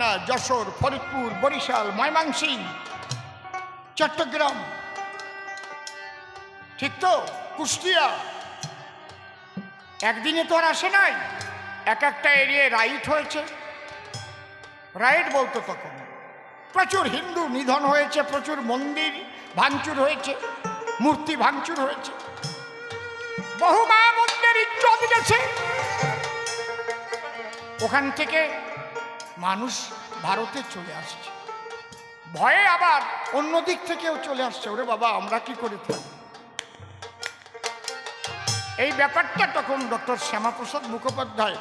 পাবনা, যশোর, ফরিদপুর, বরিশাল ময়মনসিং চট্টগ্রাম, ঠিক তো? কুষ্টিয়া। একদিনে তো আর আসে নাই। এক একটা এরিয়ায় রাইট হয়েছে। রাইট বলতো তখন প্রচুর হিন্দু নিধন হয়েছে, প্রচুর মন্দির ভাঙচুর হয়েছে, মূর্তি ভাঙচুর হয়েছে। বহু মা মন্দির ইজ্জত ওখান থেকে মানুষ ভারতে চলে আসছে। ভয়ে আবার অন্য দিক থেকেও চলে আসছে। ওরে বাবা, আমরা কি করে থাকব এই ব্যাপারটা তখন ডক্টর শ্যামাপ্রসাদ মুখোপাধ্যায়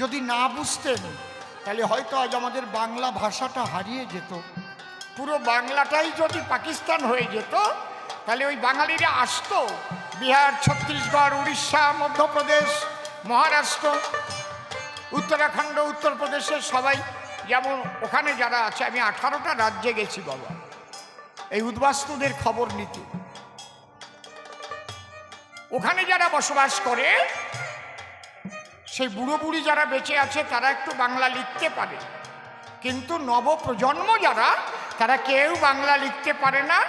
যদি না বুঝতেন, তাহলে হয়তো আজ আমাদের বাংলা ভাষাটা হারিয়ে যেত। পুরো বাংলাটাই যদি পাকিস্তান হয়ে যেত, তাহলে ওই বাঙালিরা আসতো। বিহার, ছত্তিশগড়, উড়িষ্যা, মধ্যপ্রদেশ, মহারাষ্ট্র উত্তরাখণ্ড উত্তরপ্রদেশের সবাই, যেমন ওখানে যারা আছে, আমি আঠারোটা রাজ্যে গেছি, বাবা। এই উদ্বাস্তুদের খবর নিতে। ওখানে যারা বসবাস করে, সেই বুড়ো বুড়ি যারা বেঁচে আছে, তারা একটু বাংলা লিখতে পারে। কিন্তু নবপ্রজন্ম যারা, তারা কেউ বাংলা লিখতে পারে না।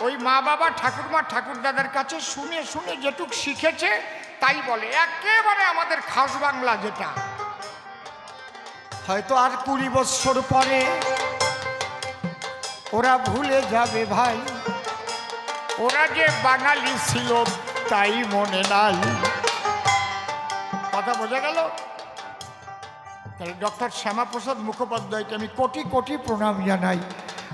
ওই মা বাবা, ঠাকুরমা, ঠাকুরদাদার কাছে শুনে শুনে যেটুক শিখেছে, তাই বলে, একেবারে আমাদের খাস বাংলা যেটা। হয়তো আর কুড়ি বৎসর পরে ওরা ভুলে যাবে ভাই। ওরা যে বাঙালি ছিল তাই মনে নাই। কথা বোঝা গেল? তাহলে ডক্টর শ্যামাপ্রসাদ মুখোপাধ্যায়কে আমি কোটি কোটি প্রণাম জানাই।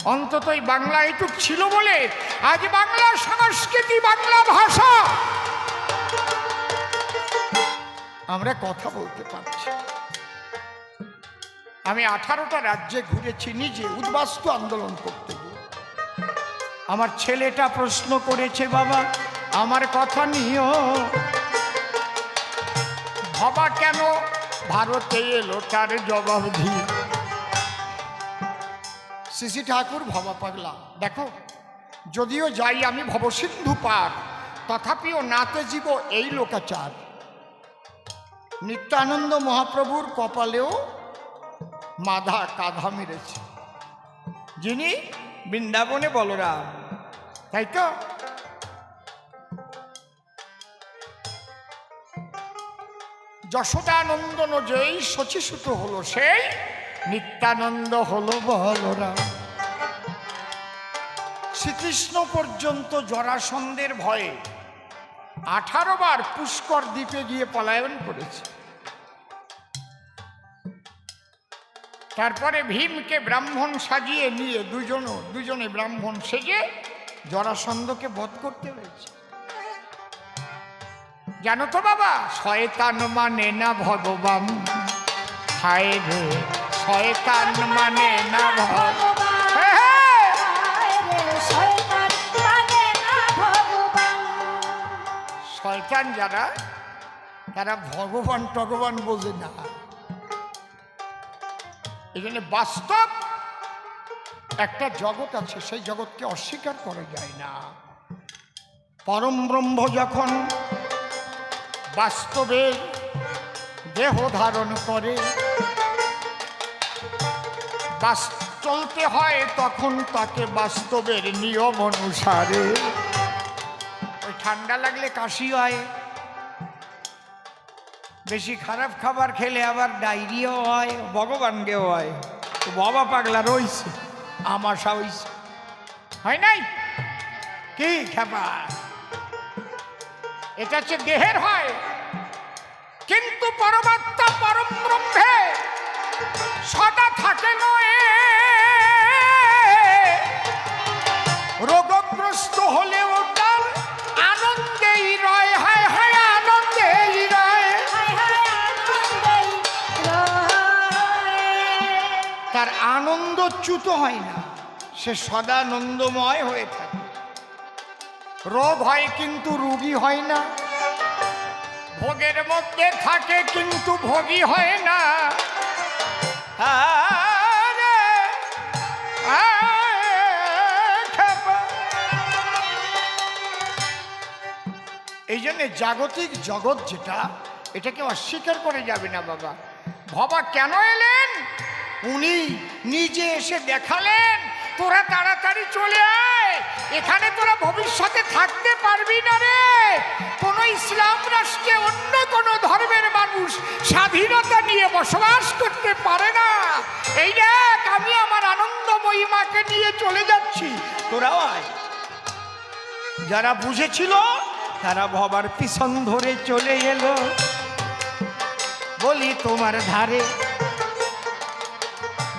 অন্তত এই বাংলা এটুক ছিল বলে আজ বাংলা সংস্কৃতি, বাংলা ভাষা। আমরা কথা বলতে পারছি। আমি আঠারোটা রাজ্যে ঘুরেছি, নিজে উদ্বাস্তু আন্দোলন করতে আমার ছেলেটা প্রশ্ন করেছে, বাবা, আমার কথা নিও। ভাবা কেন ভারতে এলো তার জবাব দি শ্রী ঠাকুর ভবা পাগলা। দেখো, যদিও যাই আমি ভবসিন্ধু পার, তথাপিও নাতে জীব এই লোকাচার। নিত্যানন্দ মহাপ্রভুর কপালেও মাধা কাঁধা মেরেছে যিনি বৃন্দাবনে বলরাম। তাই তো? যশোদানন্দন যেই শচীসুত হলো সেই নিত্যানন্দ হলো বলরাম। শ্রীকৃষ্ণ পর্যন্ত জরাসন্ধের ভয়ে আঠারো বার পুষ্কর দ্বীপে গিয়ে পলায়ন করেছে। তারপরে ভীমকে ব্রাহ্মণ সাজিয়ে নিয়ে দুজন দুজনে ব্রাহ্মণ সেজে জরাসন্ধকে বধ করতে হয়েছে। জানো তো বাবা শয়তান মানে না ভগবান। হায় রে শয়তান মানে না ভগবান। শয়তান যারা তারা ভগবান টগবান বোঝে না। এই বাস্তব একটা জগৎ আছে, সেই জগৎকে অস্বীকার করা যায় না। পরম ব্রহ্ম যখন বাস্তবে দেহ ধারণ করে চলতে হয় তখন তাকে বাস্তবের নিয়ম অনুসারে। ওই ঠান্ডা লাগলে কাশি হয়। বেশি খারাপ খাবার খেলে আবার ডায়রিয়াও হয়, ভগবানকেও হয়। তো বাবা পাগলা রইছে, আমাশা হইছে। হয় নাই? কি খেপা? এটা হচ্ছে দেহের হয়। কিন্তু পরমাত্মা পরম ব্রহ্মে সদা থাকে নয়। আনন্দ চ্যুত হয় না। সে সদানন্দময় হয়ে থাকে। রোগ হয় কিন্তু রুগী হয় না। ভোগের মধ্যে থাকে কিন্তু ভোগী হয় না। এই জন্যে জাগতিক জগৎ যেটা, এটাকে অস্বীকার করে যাবে না বাবা। বাবা কেন এলেন? উনি নিজে এসে দেখালেন, তোরা তাড়াতাড়ি চলে আয়, এখানে তোরা ভবিষ্যতে থাকতে পারবি না রে। কোনো ইসলাম রাষ্ট্রে অন্য কোনো ধর্মের মানুষ স্বাধীনতা নিয়ে বসবাস করতে পারে না। এই দেখ, আমি আমার আনন্দময়ী মাকে নিয়ে চলে যাচ্ছি। তোরাও যারা বুঝেছিল, তারা ভবার পিছন ধরে চলে এলো। বলি তোমার ধারে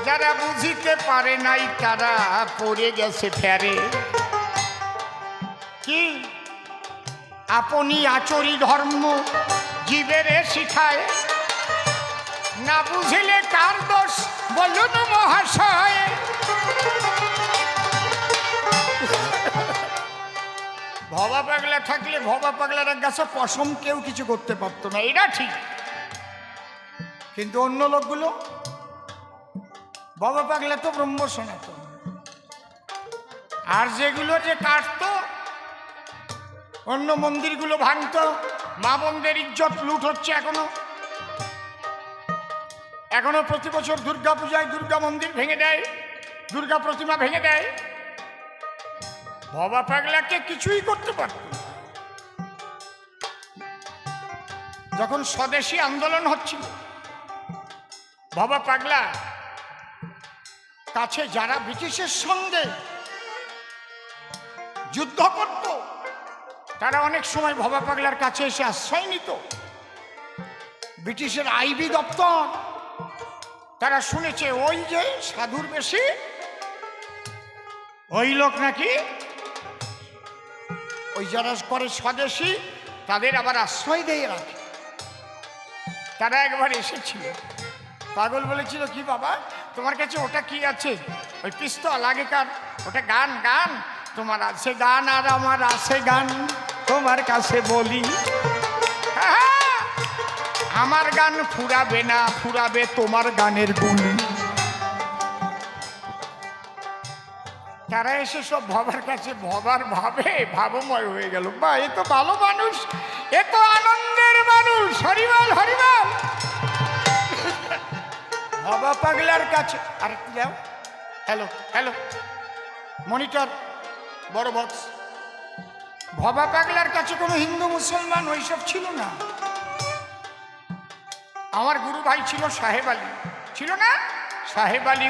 যারা বুঝিতে পারে নাই, তারা পড়ে গেছে ফেরে। কি? আপনি আচরি ধর্ম জীবেরে শিখায়। না বুঝিলে কার দোষ? বলুন মহাশয়। ভবা পাগলা থাকলে ভবা পাগলার কাছে পশম কেউ কিছু করতে পারতো না এটা ঠিক। কিন্তু অন্য লোকগুলো বাবা পাগলা তো ব্রহ্ম সনাতন। আর যেগুলো যে কাটতো, অন্য মন্দিরগুলো ভাঙতো, মা বোনদের ইজ্জত লুট হচ্ছে এখনও। এখনও প্রতি বছর দুর্গা পূজায় দুর্গা মন্দির ভেঙে দেয়, দুর্গা প্রতিমা ভেঙে দেয়। বাবা পাগলাকে কিছুই করতে পারত যখন স্বদেশী আন্দোলন হচ্ছিল, বাবা পাগলা কাছে যারা ব্রিটিশের সঙ্গে যুদ্ধ করত, তারা অনেক সময় ভবা পাগলার কাছে এসে আশ্রয় নিত। ব্রিটিশের আইবি দপ্তর, তারা শুনেছে, ওই যে সাধুর বেশি, ওই লোক নাকি ওই যারা করে স্বদেশী, তাদের আবার আশ্রয় দিয়ে রাখে। তারা একবার এসেছিল। পাগল বলেছিল, কি বাবা তোমার কাছে ওটা কি আছে? ওই পিস্তল আগেকার। ওটা গান গান। তোমার আছে গান আর আমার আছে গান। তোমার কাছে বলি। হ্যাঁ, আমার গান ফুরাবে না ফুরাবে তোমার গানের গুণ তারা এসে সব ভবার কাছে ভবার ভাবে ভাবময় হয়ে গেল। বা এ তো ভালো মানুষ এ তো আনন্দের মানুষ। হরিবল হরিবল। বাবা পাগলার কাছে। আর, যাও। হ্যালো হ্যালো মনিটর বড় বক্স ভবা পাগলার কাছে কোনো হিন্দু, মুসলমান ওইসব ছিল না। আমার গুরু ভাই ছিল সাহেব আলী। ছিল না? সাহেব আলী